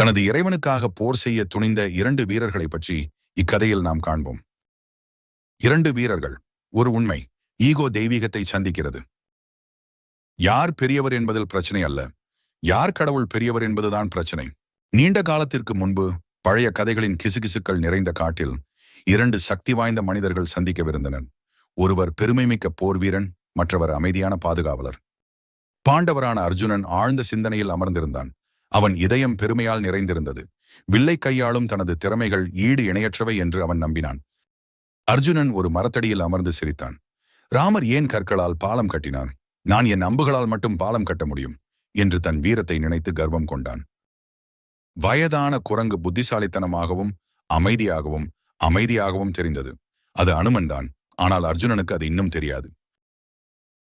தனது இறைவனுக்காக போர் செய்ய துணிந்த இரண்டு வீரர்களை பற்றி இக்கதையில் நாம் காண்போம். இரண்டு வீரர்கள். ஒரு உண்மை. ஈகோ தெய்வீகத்தை சந்திக்கிறது. யார் பெரியவர் என்பதில் பிரச்சனை அல்ல. யார் கடவுள் பெரியவர் என்பதுதான் பிரச்சனை. நீண்ட காலத்திற்கு முன்பு பழைய கதைகளின் கிசுகிசுக்கள் நிறைந்த காட்டில் இரண்டு சக்தி வாய்ந்த மனிதர்கள் சந்திக்கவிருந்தனர். ஒருவர் பெருமைமிக்க போர் வீரன் மற்றவர் அமைதியான பாதுகாவலர். பாண்டவரான அர்ஜுனன் ஆழ்ந்த சிந்தனையில் அமர்ந்திருந்தான். அவன் இதயம் பெருமையால் நிறைந்திருந்தது. வில்லை கையாளும் தனது திறமைகள் ஈடு இணையற்றவை என்று அவன் நம்பினான். அர்ஜுனன் ஒரு மரத்தடியில் அமர்ந்து சிரித்தான். ராமர் ஏன் கற்களால் பாலம் கட்டினான் நான் என் அம்புகளால் மட்டும் பாலம் கட்ட முடியும் என்று தன் வீரத்தை நினைத்து கர்வம் கொண்டான். வயதான குரங்கு புத்திசாலித்தனமாகவும் அமைதியாகவும் அமைதியாகவும் தெரிந்தது. அது அனுமன்தான் ஆனால் அர்ஜுனனுக்கு அது இன்னும் தெரியாது.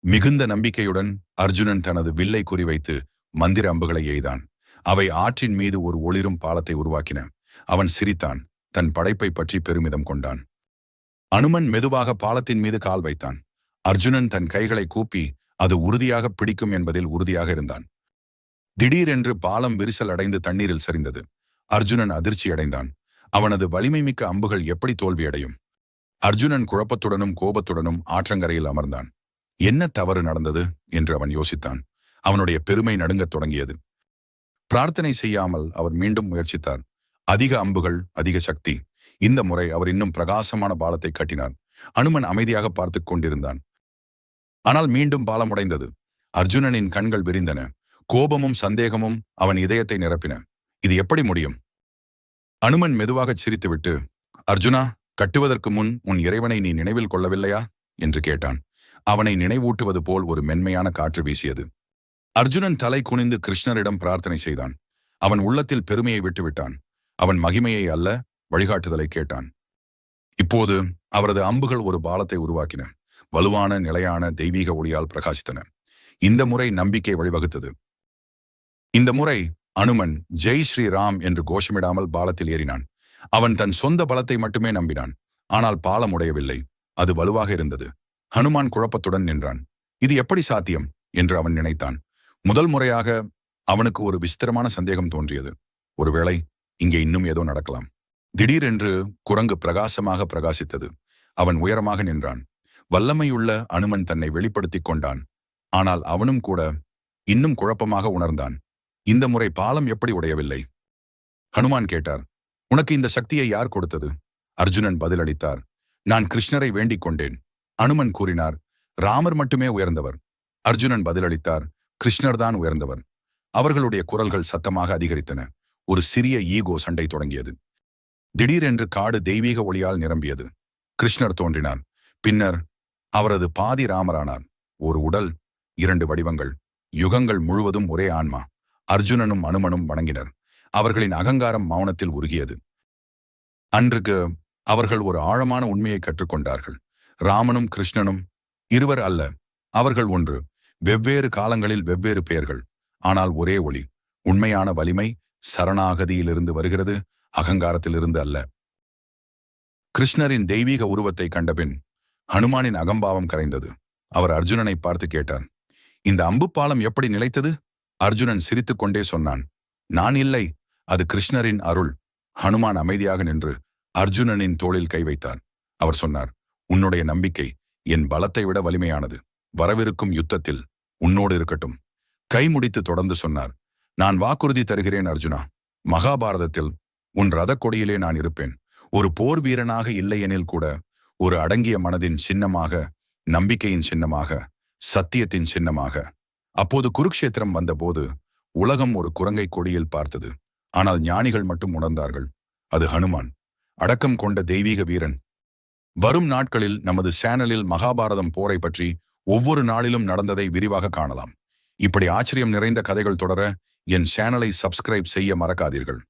மிகுந்த நம்பிக்கையுடன் அர்ஜுனன் தனது வில்லை குறிவைத்து மந்திர அம்புகளை எய்தான். அவை ஆற்றின் மீது ஒரு ஒளிரும் பாலத்தை உருவாக்கின. அவன் சிரித்தான் தன் படைப்பை பற்றி பெருமிதம் கொண்டான். அனுமன் மெதுவாக பாலத்தின் மீது கால் வைத்தான். அர்ஜுனன் தன் கைகளை கூப்பி அது உறுதியாக பிடிக்கும் என்பதில் உறுதியாக இருந்தான். திடீரென்று பாலம் விரிசல் அடைந்து தண்ணீரில் சரிந்தது. அர்ஜுனன் அதிர்ச்சி அடைந்தான். அவனது வலிமை மிக்க அம்புகள் எப்படி தோல்வியடையும்? அர்ஜுனன் குழப்பத்துடனும் கோபத்துடனும் ஆற்றங்கரையில் அமர்ந்தான். என்ன தவறு நடந்தது? என்று அவன் யோசித்தான். அவனுடைய பெருமை நடுங்கத் தொடங்கியது. பிரார்த்தனை செய்யாமல் அவர் மீண்டும் முயற்சித்தார். அதிக அம்புகள் அதிக சக்தி. இந்த முறை அவர் இன்னும் பிரகாசமான பாலத்தை கட்டினார். அனுமன் அமைதியாக பார்த்து கொண்டிருந்தான். ஆனால் மீண்டும் பாலம் உடைந்தது அர்ஜுனனின் கண்கள் விரிந்தன. கோபமும் சந்தேகமும் அவன் இதயத்தை நிரப்பின. இது எப்படி முடியும்? அனுமன் மெதுவாகச் சிரித்துவிட்டு அர்ஜுனா கட்டுவதற்கு முன் உன் இறைவனை நீ நினைவில் கொள்ளவில்லையா? என்று கேட்டான். அவனை நினைவூட்டுவது போல் ஒரு மென்மையான காற்று வீசியது. அர்ஜுனன் தலை குனிந்து கிருஷ்ணரிடம் பிரார்த்தனை செய்தான். அவன் உள்ளத்தில் பெருமையை விட்டுவிட்டான். அவன் மகிமையை அல்ல வழிகாட்டுதலை கேட்டான். இப்போது அவரது அம்புகள் ஒரு பாலத்தை உருவாக்கின. வலுவான நிலையான தெய்வீக ஒளியால் பிரகாசித்தன. இந்த முறை நம்பிக்கை வழிவகுத்தது. இந்த முறை அனுமன் ஜெய் ஸ்ரீராம் என்று கோஷமிடாமல் பாலத்தில் ஏறினான். அவன் தன் சொந்த பலத்தை மட்டுமே நம்பினான். ஆனால் பாலம் உடையவில்லை. அது வலுவாக இருந்தது. ஹனுமான் குழப்பத்துடன் நின்றான். இது எப்படி சாத்தியம்? என்று அவன் நினைத்தான். முதல் முறையாக அவனுக்கு ஒரு விசித்திரமான சந்தேகம் தோன்றியது. ஒருவேளை இங்கே இன்னும் ஏதோ நடக்கலாம். திடீரென்று குரங்கு பிரகாசமாக பிரகாசித்தது. அவன் உயரமாக நின்றான். வல்லமையுள்ள அனுமன் தன்னை வெளிப்படுத்திக் கொண்டான். ஆனால் அவனும் கூட இன்னும் குழப்பமாக உணர்ந்தான். இந்த முறை பாலம் எப்படி உடையவில்லை? ஹனுமான் கேட்டார். உனக்கு இந்த சக்தியை யார் கொடுத்தது? அர்ஜுனன் பதிலளித்தார். நான் கிருஷ்ணரை வேண்டிக் கொண்டேன். அனுமன் கூறினார். ராமர் மட்டுமே உயர்ந்தவர். அர்ஜுனன் பதிலளித்தார். கிருஷ்ணர் தான் உயர்ந்தவர் அவர்களுடைய குரல்கள் சத்தமாக அதிகரித்தன. ஒரு சிறிய ஈகோ சண்டை தொடங்கியது. திடீரென்று காடு தெய்வீக ஒளியால் நிரம்பியது. கிருஷ்ணர் தோன்றினான் பின்னர் அவரது பாதி ராமரானார். ஒரு உடல் இரண்டு வடிவங்கள். யுகங்கள் முழுவதும் ஒரே ஆன்மா. அர்ஜுனனும் அனுமனும் வணங்கினர். அவர்களின் அகங்காரம் மௌனத்தில் உருகியது. அன்றுக்கு அவர்கள் ஒரு ஆழமான உண்மையை கற்றுக்கொண்டார்கள். ராமனும் கிருஷ்ணனும் இருவர் அல்ல. அவர்கள் ஒன்று வெவ்வேறு காலங்களில் வெவ்வேறு பெயர்கள். ஆனால் ஒரே ஒளி. உண்மையான வலிமை சரணாகதியிலிருந்து வருகிறது அகங்காரத்திலிருந்து அல்ல. கிருஷ்ணரின் தெய்வீக உருவத்தை கண்டபின் ஹனுமானின் அகம்பாவம் கரைந்தது. அவர் அர்ஜுனனை பார்த்து கேட்டார் இந்த அம்பு பாலம் எப்படி நிலைத்தது? அர்ஜுனன் சிரித்துக்கொண்டே சொன்னான் நான் இல்லை. அது கிருஷ்ணரின் அருள். ஹனுமான் அமைதியாக நின்று அர்ஜுனனின் தோளில் கை வைத்தார். அவர் சொன்னார் உன்னுடைய நம்பிக்கை என் பலத்தை விட வலிமையானது. வரவிருக்கும் யுத்தத்தில் உன்னோடு இருக்கட்டும். கை முடித்து தொடர்ந்து சொன்னார். நான் வாக்குறுதி தருகிறேன் அர்ஜுனா. மகாபாரதத்தில் உன் ரதக்கொடியிலே நான் இருப்பேன். ஒரு போர் வீரனாக இல்லையெனில் கூட ஒரு அடங்கிய மனதின் சின்னமாக நம்பிக்கையின் சின்னமாக சத்தியத்தின் சின்னமாக. அப்போது குருக்ஷேத்திரம் வந்தபோது உலகம் ஒரு குரங்கை கொடியில் பார்த்தது. ஆனால் ஞானிகள் மட்டும் உணர்ந்தார்கள். அது ஹனுமான். அடக்கம் கொண்ட தெய்வீக வீரன். வரும் நாட்களில் நமது சேனலில் மகாபாரதம் போரை பற்றி ஒவ்வொரு நாளிலும் நடந்ததை விரிவாக காணலாம். இப்படி ஆச்சரியம் நிறைந்த கதைகள் தொடர என் சேனலை சப்ஸ்கிரைப் செய்ய மறக்காதீர்கள்.